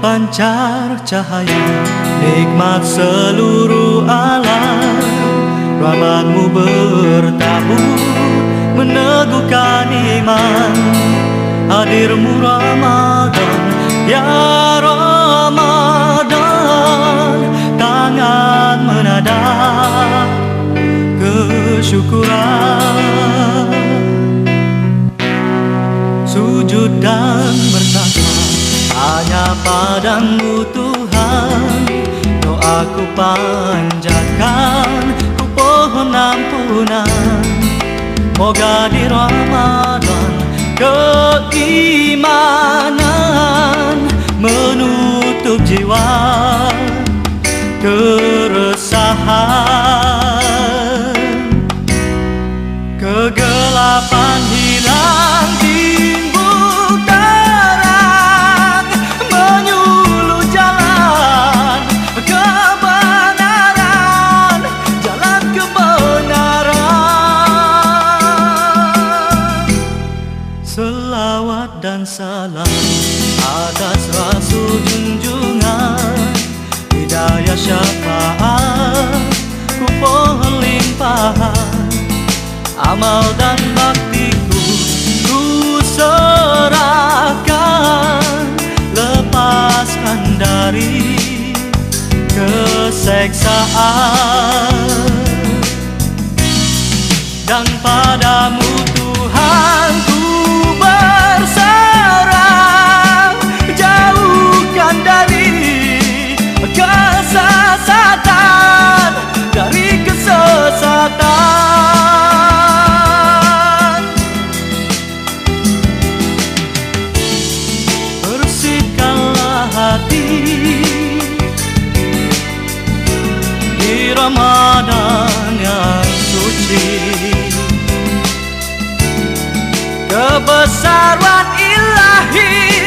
memancar cahaya Nikmat seluruh alam. Rahmatmu bertabur Meneguhkan iman. Hadirmu Ramadan Ya Ramadan. Tangan menadah Kesyukuran. Sujud dan bertakwa Hanya padamu Tuhan. Doaku panjatkan Ku pohon ampunan. Moga di Ramadan Keimanan Menutup jiwa. Keresahan Dan salam atas rasul junjungan Hidayah syafaat ku pohon limpahan Amal dan baktiku ku serahkan. Lepaskan dari keseksaan Dan Ramadan yang suci. Kebesaran ilahi